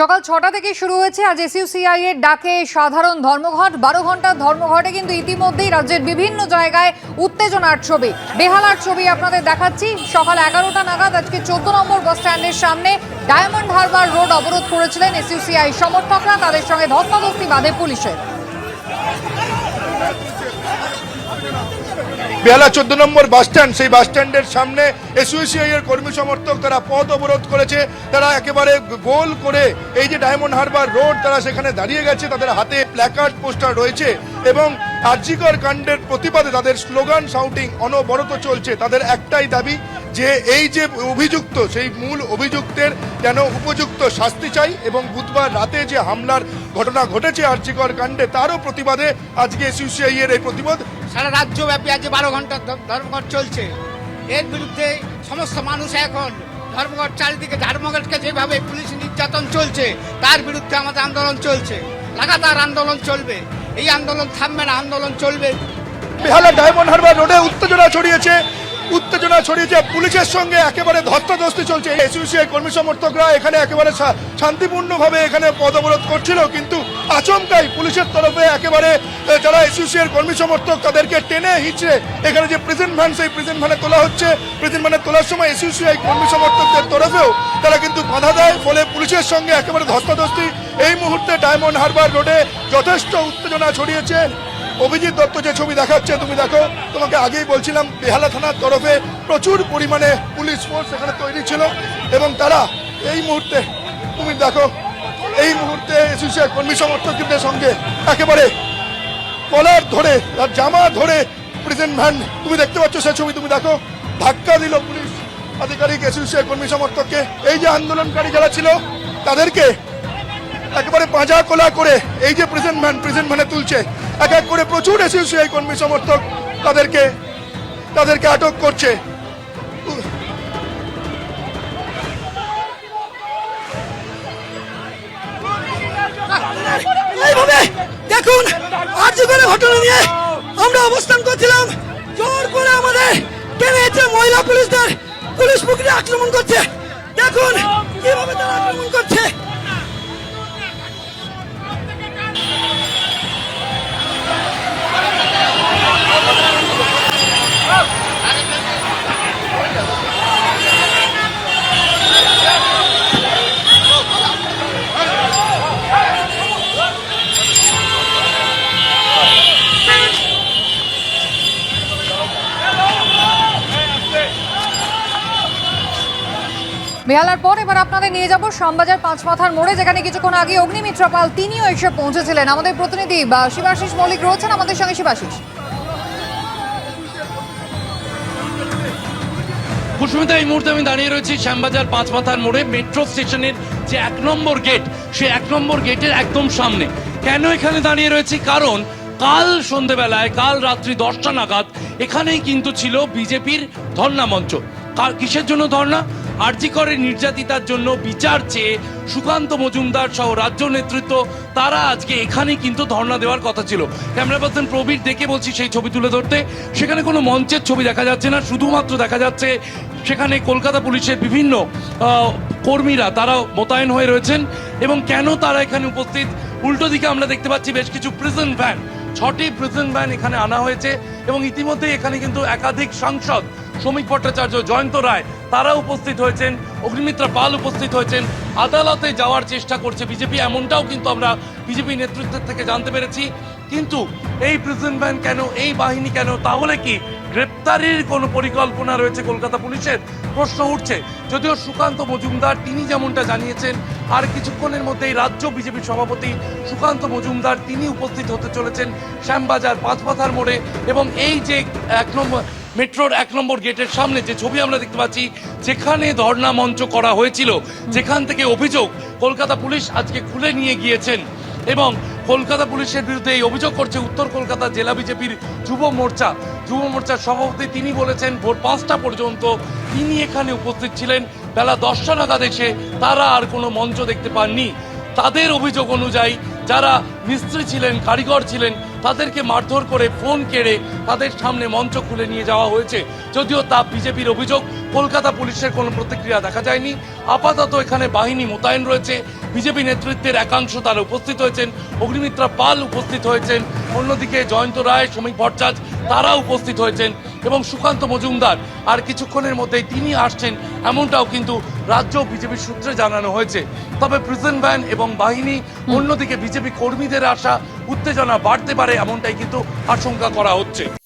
সকাল ছটা থেকে শুরু হয়েছে। আজ এসইউসিআই এর ডাকে সাধারণ ধর্মঘট। বারো ঘণ্টার ধর্মঘটে কিন্তু ইতিমধ্যেই রাজ্যের বিভিন্ন জায়গায় উত্তেজনার ছবি। বেহালার ছবি আপনাদের দেখাচ্ছি। সকাল এগারোটা নাগাদ আজকে চোদ্দ নম্বর বাস স্ট্যান্ডের সামনে ডায়মন্ড হারবার রোড অবরোধ করেছিলেন এসইউসিআই সমর্থকরা। তাদের সঙ্গে ধস্তাধস্তি বাঁধে পুলিশের। বেহালা চোদ্দ নম্বর বাস স্ট্যান্ড, সেই বাস স্ট্যান্ডের সামনে এসইউসিআই এর কর্মী সমর্থক তারা পথ অবরোধ করেছে। তারা একেবারে গোল করে এই যে ডায়মন্ড হারবার রোড তারা সেখানে দাঁড়িয়ে গেছে। তাদের হাতে প্ল্যাকার্ড পোস্টার রয়েছে এবং আর্জিকর কাণ্ডের প্রতিবাদে তাদের স্লোগান শাউটিং অনবরত চলছে। তাদের একটাই দাবি যে এই যে অভিযুক্ত, সেই মূল অভিযুক্তের যেন উপযুক্ত শাস্তি চাই এবং বুধবার রাতে যে হামলার ঘটনা ঘটেছে আর্জিকর কাণ্ডে তারও প্রতিবাদে আজকে এসইউসিআই এর এই প্রতিবাদ। সারা রাজ্যব্যাপী আজ বারো ঘণ্টা ধর্মঘট চলছে। এর বিরুদ্ধে সমস্ত মানুষ এখন ধর্মঘট চারিদিকে ধর্মঘটকে যেভাবে পুলিশ নির্যাতন চলছে তার বিরুদ্ধে আমাদের আন্দোলন চলছে। লাগাতার আন্দোলন চলবে। এই আন্দোলন থামবে না আন্দোলন চলবে। বেহালা ডায়মন্ড হারবার রোডে উত্তেজনা ছড়িয়েছে। উত্তেজনা ছড়িয়েছে। পুলিশের সঙ্গে একেবারে ধস্তাধস্তি চলছে। এসইউসিআই কর্মী সমর্থকরা এখানে একেবারে শান্তিপূর্ণভাবে এখানে পদ অবরোধ করছিল, কিন্তু আচমকাই পুলিশের তরফে একেবারে যারা এসইউসিআই কর্মী সমর্থক, তাদেরকে টেনে হিচড়ে এখানে যে প্রেজেন্ট ভ্যান সেই প্রেজেন্ট ভ্যানে তোলা হচ্ছে। প্রেজেন্ট ভ্যানে তোলার সময় এসইউসিআই কর্মী সমর্থকদের তরফেও তারা কিন্তু বাধা দেয়, ফলে পুলিশের সঙ্গে একেবারে ধস্তাধস্তি। এই মুহূর্তে ডায়মন্ড হারবার রোডে যথেষ্ট উত্তেজনা ছড়িয়েছে। অভিজিৎ দত্ত যে ছবি দেখাচ্ছে, তুমি দেখো, তোমাকে আগেই বলছিলাম, বেহালা থানার তরফে প্রচুর পরিমাণে পুলিশ ফোর্স এখানে তৈরি ছিল, এবং তারা এই মুহূর্তে, তুমি দেখো, এই মুহূর্তে এসোসিয়েট কর্মী সমর্থকদের সঙ্গে, একেবারে কলার ধরে জামা ধরে প্রেজেন্ট ভ্যান তুমি দেখতে পাচ্ছ সে ছবি, তুমি দেখো, ধাক্কা দিল পুলিশ আধিকারিক এসোসিয়েট কর্মী সমর্থককে। এই যে আন্দোলনকারী যারা ছিল, তাদেরকে একেবারে পাঁজা কোলা করে এই যে প্রেজেন্ট ম্যান প্রেজেন্ট ভ্যানে তুলছে। এক এক করে প্রচুর এসইউসিআই কর্মী সমর্থক তাদেরকে তাদেরকে আটক করছে। দেখুন আর্যগণের ঘটনা নিয়ে আমরা অবস্থান করছিলাম। জোর করে আমাদের টেনে হেঁচড়ে মহিলা পুলিশদের। পুলিশ পুকুরে আক্রমণ করছে। দেখুন, কীভাবে তারা আক্রমণ করছে। বেহালার পর এবার আপনাদের নিয়ে যাব শ্যামবাজার পাঁচ মাথার মোড়ে, যেখানে কিছুক্ষণ আগে অগ্নিমিত্রা পাল তিনিও এসে পৌঁছেছিলেন। আমাদের প্রতিনিধি শিবাশিস মল্লিক রয়েছেন আমাদের সঙ্গে। শিবাশিস। কুসুমিতা, এই মুহূর্তে আমি দাঁড়িয়ে রয়েছি শ্যামবাজার পাঁচ মাথার মোড়ে, মেট্রো স্টেশনের যে এক নম্বর গেট, সে এক নম্বর গেটের একদম সামনে। কেন এখানে দাঁড়িয়ে রয়েছি? কারণ কাল সন্ধেবেলায়, কাল রাত্রি দশটা নাগাদ এখানেই কিন্তু ছিল বিজেপির ধর্ণা মঞ্চ। কিসের জন্য ধর্ণা? আরজিকরের নির্যাতিতার জন্য বিচার চেয়ে সুকান্ত মজুমদার সহ রাজ্য নেতৃত্ব, তারা আজকে এখানেই কিন্তু ধর্ণা দেওয়ার কথা ছিল। ক্যামেরা পার্সন প্রবীর দেখে বলছি সেই ছবি তুলে ধরতে। সেখানে কোনো মঞ্চের ছবি দেখা যাচ্ছে না, শুধুমাত্র দেখা যাচ্ছে সেখানে কলকাতা পুলিশের বিভিন্ন কর্মীরা, তারা মোতায়েন হয়ে রয়েছেন এবং কেন তারা এখানে উপস্থিত? উল্টো দিকে আমরা দেখতে পাচ্ছি বেশ কিছু প্রিজন ভ্যান ছটি প্রিজন ভ্যান এখানে আনা হয়েছে এবং ইতিমধ্যে এখানে কিন্তু একাধিক সাংসদ শ্রমিক ভট্টাচার্য জয়ন্ত রায়, তারা উপস্থিত হয়েছেন, অগ্নিমিত্রা পাল উপস্থিত হয়েছেন। আদালতে যাওয়ার চেষ্টা করছে বিজেপি, এমনটাও কিন্তু আমরা বিজেপি নেতৃত্বের থেকে জানতে পেরেছি। কিন্তু এই প্রিজন ভ্যান কেন, এই বাহিনী কেন, তাহলে কি গ্রেপ্তারির কোনো পরিকল্পনা রয়েছে কলকাতা পুলিশের? প্রশ্ন উঠছে। যদিও সুকান্ত মজুমদার, তিনি যেমনটা জানিয়েছেন, আর কিছুক্ষণের মধ্যেই রাজ্য বিজেপি সভাপতি সুকান্ত মজুমদার, তিনি উপস্থিত হতে চলেছেন শ্যামবাজার পাঁচমাথার মোড়ে। এবং এই যে এক নম্বর মেট্রোর এক নম্বর গেটের সামনে যে ছবি আমরা দেখতে পাচ্ছি, যেখানে ধর্ণা মঞ্চ করা হয়েছিল, যেখান থেকে অভিযোগ কলকাতা পুলিশ আজকে খুলে নিয়ে গিয়েছেন এবং কলকাতা পুলিশের বিরুদ্ধে এই অভিযোগ করছে উত্তর কলকাতা জেলা বিজেপির যুব মোর্চা। যুব মোর্চার সভাপতি তিনি বলেছেন, ভোর পাঁচটা পর্যন্ত তিনি এখানে উপস্থিত ছিলেন। বেলা দশটা নাগাদ এসে তারা আর কোনো মঞ্চ দেখতে পাননি। তাদের অভিযোগ অনুযায়ী যারা মিস্ত্রি ছিলেন, কারিগর ছিলেন তাদেরকে মারধর করে ফোন কেড়ে তাদের সামনে মঞ্চ খুলে নিয়ে যাওয়া হয়েছে। যদিও তা বিজেপির অভিযোগ, কলকাতা পুলিশের কোনো প্রতিক্রিয়া দেখা যায়নি। আপাতত এখানে বাহিনী মোতায়েন রয়েছে। বিজেপি নেতৃত্বের একাংশ তারা উপস্থিত হয়েছেন। অগ্নিমিত্রা পাল উপস্থিত হয়েছেন। অন্যদিকে জয়ন্ত রায় শ্রমিক ভট্টাচার্য তারা উপস্থিত হয়েছেন। এবং সুকান্ত মজুমদার। আর কিছুক্ষণের মধ্যেই তিনি আসছেন এমনটাও কিন্তু রাজ্য বিজেপি সূত্রে জানানো হয়েছে। তবে প্রিজন ভ্যান এবং বাহিনী অন্যদিকে বিজেপি কর্মীদের আসা উত্তেজনা বাড়তে পারে এমনটাই কিন্তু আশঙ্কা করা হচ্ছে।